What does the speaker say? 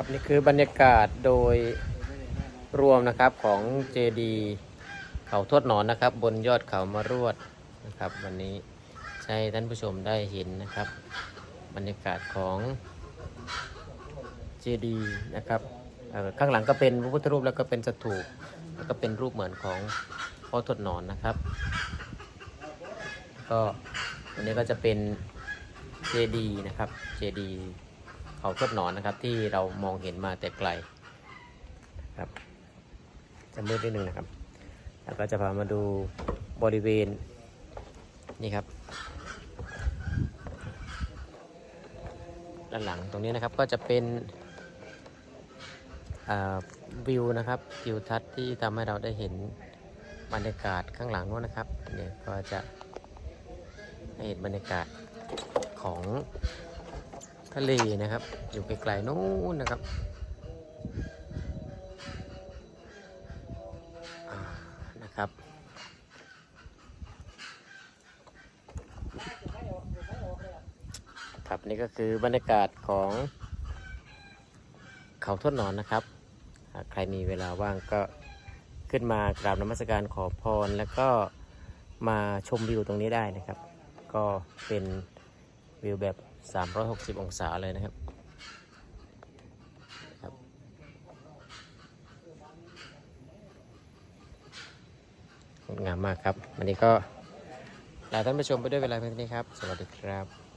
ครับนี่คือบรรยากาศโดยรวมนะครับของเจดีเขาทวดหนอนนะครับ บนยอดเขามารวดนะครับ วันนี้ให้ท่านผู้ชมได้เห็นนะครับ บรรยากาศของเจดีนะครับข้างหลังก็เป็นพระพุทธรูปแล้วก็เป็นสถูปแล้วก็เป็นรูปเหมือนของพ่อทวดหนอนนะครับ ก็อันนี้ก็จะเป็นเจดีนะครับเจดี เขาทดหนอนนะครับ ที่เรามองเห็นมาแต่ไกลครับจะมืดนิดนึงนะครับ แล้วก็จะพามาดูบริเวณนี่ครับ ด้านหลังตรงนี้นะครับก็จะเป็นวิวนะครับวิวทัศน์ที่ทำให้เราได้เห็นบรรยากาศข้างหลังนู้นนะครับเนี่ยก็จะให้เห็นบรรยากาศของะเลนะครับ อยู่ไกลๆนู้นนะครับนะครับครับนี่ก็คือบรรยากาศของเขาทวดนอนนะครับ ใครมีเวลาว่างก็ขึ้นมากราบนมัสการขอพร แล้วก็มาชมวิวตรงนี้ได้นะครับ ก็เป็นวิวแบบ 360 องศาเลยนะครับครับ งามมากครับ วันนี้ก็ลาท่านผู้ชมไปด้วยเวลาเพียงเท่านี้ครับ สวัสดีครับ